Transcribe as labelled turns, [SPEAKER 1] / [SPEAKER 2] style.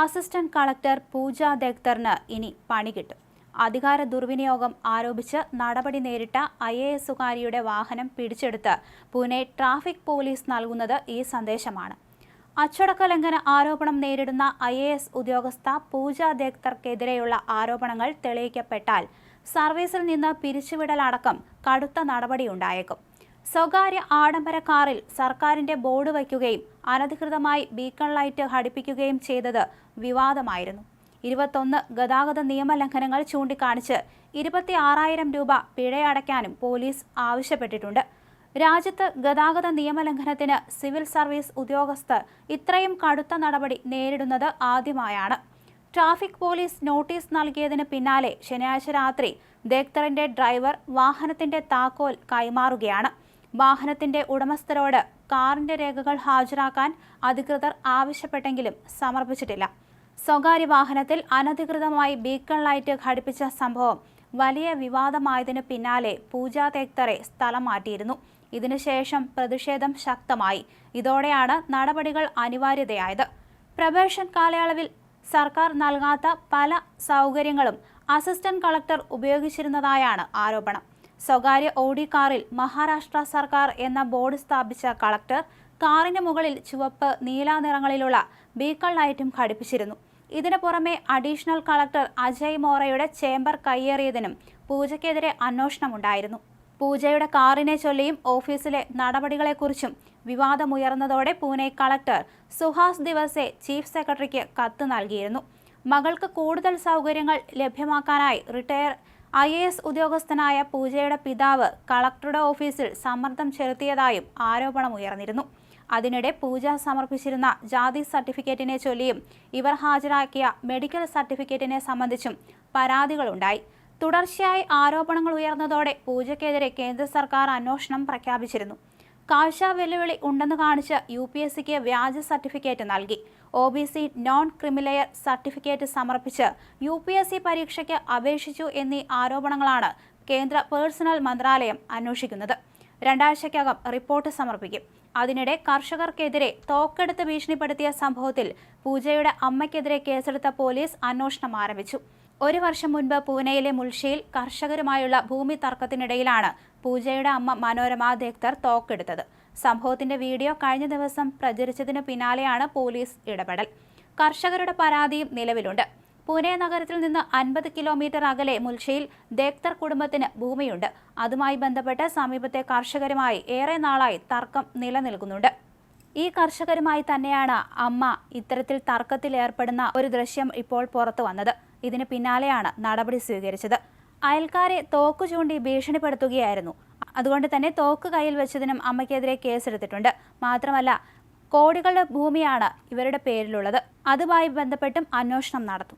[SPEAKER 1] Assistant collector പൂജ ദഗ്തറിന് ഇനി പണി കിട്ടും. അധികാര ദുർവിനിയോഗം ആരോപിച്ച് നടപടി നേരിട്ട ഐ എ എസുകാരിയുടെ വാഹനം പിടിച്ചെടുത്ത് പൂനെ ട്രാഫിക് പോലീസ് നൽകുന്നത് ഈ സന്ദേശമാണ്. അച്ചടക്ക ലംഘന ആരോപണം നേരിടുന്ന ഐ എ എസ് ഉദ്യോഗസ്ഥ പൂജ ദഗ്ധർക്കെതിരെയുള്ള ആരോപണങ്ങൾ തെളിയിക്കപ്പെട്ടാൽ സർവീസിൽ നിന്ന് പിരിച്ചുവിടലടക്കം കടുത്ത നടപടിയുണ്ടായേക്കും. സ്വകാര്യ ആഡംബര കാറിൽ സർക്കാരിന്റെ ബോർഡ് വയ്ക്കുകയും അനധികൃതമായി ബീക്കൺ ലൈറ്റ് ഘടിപ്പിക്കുകയും ചെയ്തത് വിവാദമായിരുന്നു. ഇരുപത്തൊന്ന് ഗതാഗത നിയമലംഘനങ്ങൾ ചൂണ്ടിക്കാണിച്ച് ഇരുപത്തി ആറായിരം രൂപ പിഴയടയ്ക്കാനും പോലീസ് ആവശ്യപ്പെട്ടിട്ടുണ്ട്. രാജ്യത്ത് ഗതാഗത നിയമലംഘനത്തിന് സിവിൽ സർവീസ് ഉദ്യോഗസ്ഥർ ഇത്രയും കടുത്ത നടപടി നേരിടുന്നത് ആദ്യമായാണ്. ട്രാഫിക് പോലീസ് നോട്ടീസ് നൽകിയതിന് പിന്നാലെ ശനിയാഴ്ച രാത്രി ദേക്തറിന്റെ ഡ്രൈവർ വാഹനത്തിന്റെ താക്കോൽ കൈമാറുകയാണ്. വാഹനത്തിന്റെ ഉടമസ്ഥരോട് കാറിന്റെ രേഖകൾ ഹാജരാക്കാൻ അധികൃതർ ആവശ്യപ്പെട്ടെങ്കിലും സമർപ്പിച്ചിട്ടില്ല. സ്വകാര്യ വാഹനത്തിൽ അനധികൃതമായി ബീക്കൺ ലൈറ്റ് ഘടിപ്പിച്ച സംഭവം വലിയ വിവാദമായതിനു പിന്നാലെ പൂജാ തേക്തറെ സ്ഥലം മാറ്റിയിരുന്നു. ഇതിനുശേഷം പ്രതിഷേധം ശക്തമായി. ഇതോടെയാണ് നടപടികൾ അനിവാര്യതയായത്. പ്രവേശൻ കാലയളവിൽ സർക്കാർ നൽകാത്ത പല സൗകര്യങ്ങളും അസിസ്റ്റന്റ് കളക്ടർ ഉപയോഗിച്ചിരുന്നതായാണ് ആരോപണം. സ്വകാര്യ ഓഡി കാറിൽ മഹാരാഷ്ട്ര സർക്കാർ എന്ന ബോർഡ് സ്ഥാപിച്ച കളക്ടർ കാറിന് മുകളിൽ ചുവപ്പ് നീല നിറങ്ങളിലുള്ള ബീക്കൺ ലൈറ്റും ഘടിപ്പിച്ചിരുന്നു. ഇതിനു പുറമെ അഡീഷണൽ കളക്ടർ അജയ് മോറയുടെ ചേംബർ കയ്യേറിയതിനും പൂജയ്ക്കെതിരെ അന്വേഷണമുണ്ടായിരുന്നു. പൂജയുടെ കാറിനെ ചൊല്ലിയും ഓഫീസിലെ നടപടികളെക്കുറിച്ചും വിവാദമുയർന്നതോടെ പൂനെ കളക്ടർ സുഹാസ് ദിവസെ ചീഫ് സെക്രട്ടറിക്ക് കത്ത് നൽകിയിരുന്നു. മകൾക്ക് കൂടുതൽ സൗകര്യങ്ങൾ ലഭ്യമാക്കാനായി റിട്ടയർ ഐ എ എസ് ഉദ്യോഗസ്ഥനായ പൂജയുടെ പിതാവ് കളക്ടറുടെ ഓഫീസിൽ സമ്മർദ്ദം ചെലുത്തിയതായും ആരോപണമുയർന്നിരുന്നു അതിനിടെ പൂജ സമർപ്പിച്ചിരുന്ന ജാതി സർട്ടിഫിക്കറ്റിനെ ചൊല്ലിയും ഇവർ ഹാജരാക്കിയ മെഡിക്കൽ സർട്ടിഫിക്കറ്റിനെ സംബന്ധിച്ചും പരാതികളുണ്ടായി. തുടർച്ചയായി ആരോപണങ്ങൾ ഉയർന്നതോടെ പൂജയ്ക്കെതിരെ കേന്ദ്ര സർക്കാർ അന്വേഷണം പ്രഖ്യാപിച്ചിരുന്നു. കാഴ്ച വെല്ലുവിളി ഉണ്ടെന്ന് കാണിച്ച് യു പി എസ് സിക്ക് വ്യാജ സർട്ടിഫിക്കറ്റ് നൽകി. O B C non creamy layer certificate സമർപ്പിച്ച് യു പി എസ് സി പരീക്ഷയ്ക്ക് അപേക്ഷിച്ചു എന്നീ ആരോപണങ്ങളാണ് കേന്ദ്ര പേഴ്സണൽ മന്ത്രാലയം അന്വേഷിക്കുന്നത്. രണ്ടാഴ്ചയ്ക്കകം റിപ്പോർട്ട് സമർപ്പിക്കും. അതിനിടെ കർഷകർക്കെതിരെ തോക്കെടുത്ത് ഭീഷണിപ്പെടുത്തിയ സംഭവത്തിൽ പൂജയുടെ അമ്മയ്ക്കെതിരെ കേസെടുത്ത പോലീസ് അന്വേഷണം ആരംഭിച്ചു. ഒരു വർഷം മുൻപ് പൂനെയിലെ മുൾഷിയിൽ കർഷകരുമായുള്ള ഭൂമി തർക്കത്തിനിടയിലാണ് പൂജയുടെ അമ്മ മനോരമ ദേക്തർ തോക്കെടുത്തത്. സംഭവത്തിന്റെ വീഡിയോ കഴിഞ്ഞ ദിവസം പ്രചരിച്ചതിന് പിന്നാലെയാണ് പോലീസ് ഇടപെടൽ. കർഷകരുടെ പരാതിയും നിലവിലുണ്ട്. പൂനെ നഗരത്തിൽ നിന്ന് അൻപത് കിലോമീറ്റർ അകലെ മുൽഷയിൽ ദേക്തർ കുടുംബത്തിന് ഭൂമിയുണ്ട്. അതുമായി ബന്ധപ്പെട്ട് സമീപത്തെ കർഷകരുമായി ഏറെ നാളായി തർക്കം നിലനിൽക്കുന്നുണ്ട്. ഈ കർഷകരുമായി തന്നെയാണ് അമ്മ ഇത്തരത്തിൽ തർക്കത്തിൽ ഏർപ്പെടുന്ന ഒരു ദൃശ്യം ഇപ്പോൾ പുറത്തു വന്നത്. ഇതിന് പിന്നാലെയാണ് നടപടി സ്വീകരിച്ചത്. അയൽക്കാരെ തോക്കു ചൂണ്ടി ഭീഷണിപ്പെടുത്തുകയായിരുന്നു. അതുകൊണ്ട് തന്നെ തോക്ക് കയ്യിൽ വെച്ചതിനും അമ്മയ്ക്കെതിരെ കേസെടുത്തിട്ടുണ്ട്. മാത്രമല്ല കോടികളുടെ ഭൂമിയാണ് ഇവരുടെ പേരിലുള്ളത്. അതുമായി ബന്ധപ്പെട്ടും അന്വേഷണം നടത്തും.